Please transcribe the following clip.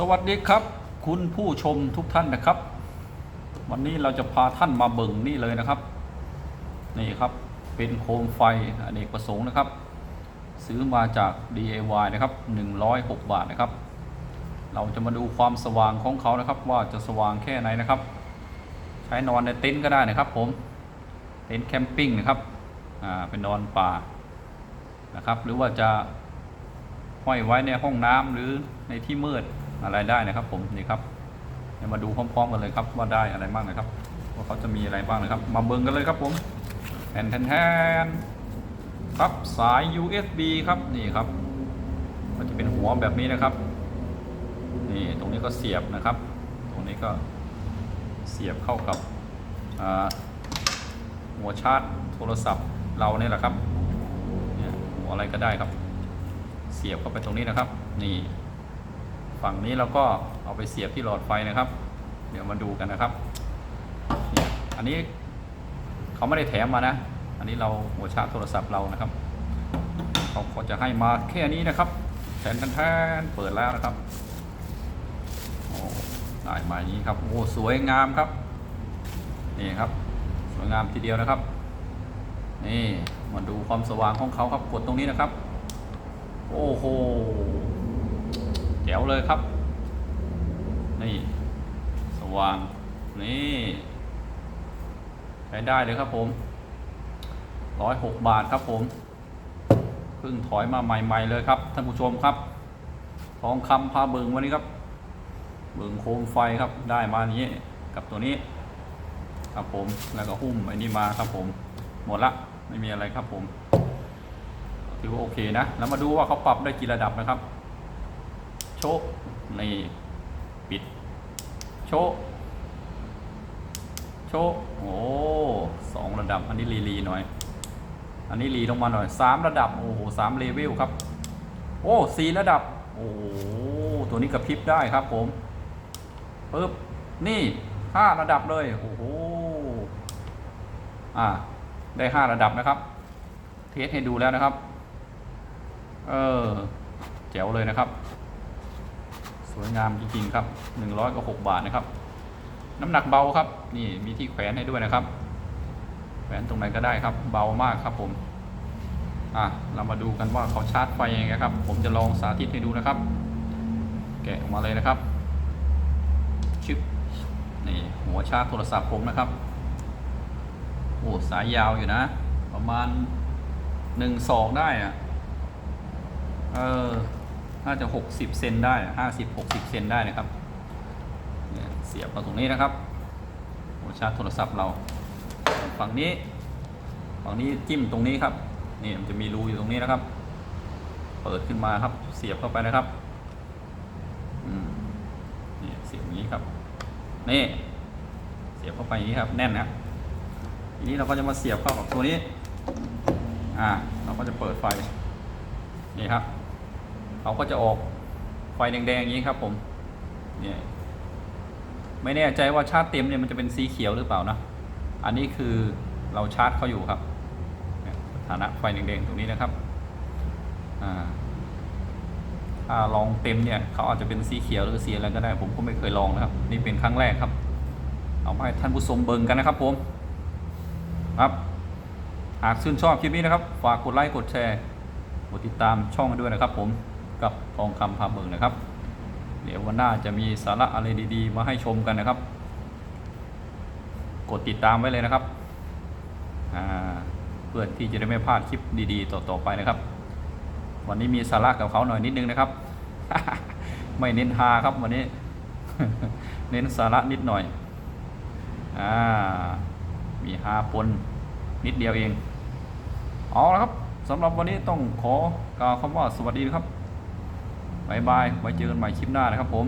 สวัสดีครับ คุณผู้ชมทุกท่านนะครับ วันนี้เราจะพาท่านมาเบิ่งนี่เลยนะครับ นี่ครับเป็นโคมไฟอเนกประสงค์นะครับ ซื้อมาจาก DIY นะครับ 106 บาทนะครับ เราจะมาดูความสว่างของเขานะครับ ว่าจะสว่างแค่ไหนนะครับ ใช้นอนในเต็นท์ก็ได้นะครับ ผมเต็นท์แคมปิ้งนะครับอ่าเป็นนอนป่านะครับ หรือว่าจะห้อยไว้ในห้องน้ำหรือในที่มืด อะไรได้นะครับผมนี่ครับมาดูพร้อมๆกันเลยครับว่าได้อะไรบ้างนะครับว่าเขาจะมีอะไรบ้างนะครับ มาเบิ่งกันเลยครับผมแทนแทนแทนครับสาย USB ครับนี่ครับมันจะเป็นหัวแบบนี้นะครับนี่ตรงนี้ก็เสียบนะครับ ตรงนี้ก็เสียบเข้ากับหัวชาร์จโทรศัพท์เราเนี่ยแหละครับหัวอะไรก็ได้ครับ เสียบเข้าไปตรงนี้นะครับ นี่ ฝั่งนี้เราก็เอาไปเสียบที่หลอดไฟนะครับ เดี๋ยวมาดูกันนะครับเนี่ยอันนี้เขาไม่ได้แถมมานะ อันนี้เราหัวชาร์จโทรศัพท์เรานะครับเขาจะให้มาแค่นี้นะครับแทนแทนเปิดแล้วนะครับโอ้ได้มาอย่างนี้ครับโอ้สวยงามครับนี่ครับสวยงามทีเดียวนะครับ นี่มาดูความสว่างของเขาครับกดตรงนี้นะครับ โอ้โห แจ๋วเลยครับ นี่ สว่าง นี่ใช้ได้เลยครับผมร้อยหกบาทครับผมเพิ่งถอยมาใหม่ ๆ เลยครับท่านผู้ชมครับ ทองคำพาเบิงวันนี้ครับ เบิงโคมไฟครับได้มานี้กับตัวนี้ ครับผมแล้วก็หุ้มไอ้นี่มาครับผม หมดละไม่มีอะไรครับผมถือว่าโอเคนะ แล้วมาดูว่าเขาปรับได้กี่ระดับนะครับ โชคนี่ปิด โชคโชคโอ้สองระดับ อันนี้รีรีหน่อย อันนี้รีลงมาหน่อยสามระดับ โอ้โหสามเลเวลครับ โอ้สี่ระดับ โอ้ตัวนี้กระพริบได้ครับผมปึ๊บนี่ห้าระดับเลย โอ้โห อ่า ได้ห้าระดับนะครับ เทสให้ดูแล้วนะครับ เออ แจ๋วเลยนะครับ วยงามจริงๆครับหนึ่งร้อยกับหกบาทนะครับ น้ำหนักเบาครับ นี่มีที่แขวนให้ด้วยนะครับ แขวนตรงไหนก็ได้ครับ เบามากครับผมอะเรามาดูกันว่าเขาชาร์จไฟยังไงครับ ผมจะลองสาธิตให้ดูนะครับ แกะออกมาเลยนะครับชึบนี่หัวชาร์จโทรศัพท์ผมนะครับโอ้สายยาวอยู่นะ ประมาณหนึ่งศอกได้อะเออ น่าจะหกสิบเซนได้ห้าสิบหกสิบเซนได้นะครับ เสียบมาตรงนี้นะครับชาร์จโทรศัพท์เรา ฝั่งนี้ ฝั่งนี้จิ้มตรงนี้ครับ นี่มันจะมีรูอยู่ตรงนี้นะครับ เปิดขึ้นมาครับ เสียบเข้าไปนะครับนี่เสียบอย่างนี้ครับ นี่ เสียบเข้าไปอย่างนี้ครับ แน่นนะทีนี้เราก็จะมาเสียบเข้ากับตัวนี้ อ่า เราก็จะเปิดไฟ นี่ครับ เขาก็จะออกไฟแดงๆอย่างนี้ครับผมเนี่ยไม่แน่ใจว่าชาร์จเต็มเนี่ยมันจะเป็นสีเขียวหรือเปล่านะอันนี้คือเราชาร์จเขาอยู่ครับสถานะไฟแดงๆตรงนี้นะครับอ่าถ้าลองเต็มเนี่ยเขาอาจจะเป็นสีเขียวหรือสีอะไรก็ได้ ผมก็ไม่เคยลองนะครับ นี่เป็นครั้งแรกครับ เอามาให้ท่านผู้ชมเบิ่งกันนะครับผมครับ หากชื่นชอบคลิปนี้นะครับ ฝากกดไลค์กดแชร์กดติดตามช่องด้วยนะครับผม กับทองคำพาเบิงนะครับ เดี๋ยววันหน้าจะมีสาระอะไรดี ๆ มาให้ชมกันนะครับ กดติดตามไว้เลยนะครับเพื่อที่จะได้ไม่พลาดคลิปดีๆ ต่อๆไปนะครับ วันนี้มีสาระกับเขาหน่อยนิดนึงนะครับ ไม่เน้นฮาครับวันนี้ เน้นสาระนิดหน่อยอ่ามีฮาปนนิดเดียวเอง เอาละครับสำหรับวันนี้ต้องขอกล่าวคำว่าสวัสดีครับ บายบาย ไว้เจอกันใหม่คลิปหน้านะครับผม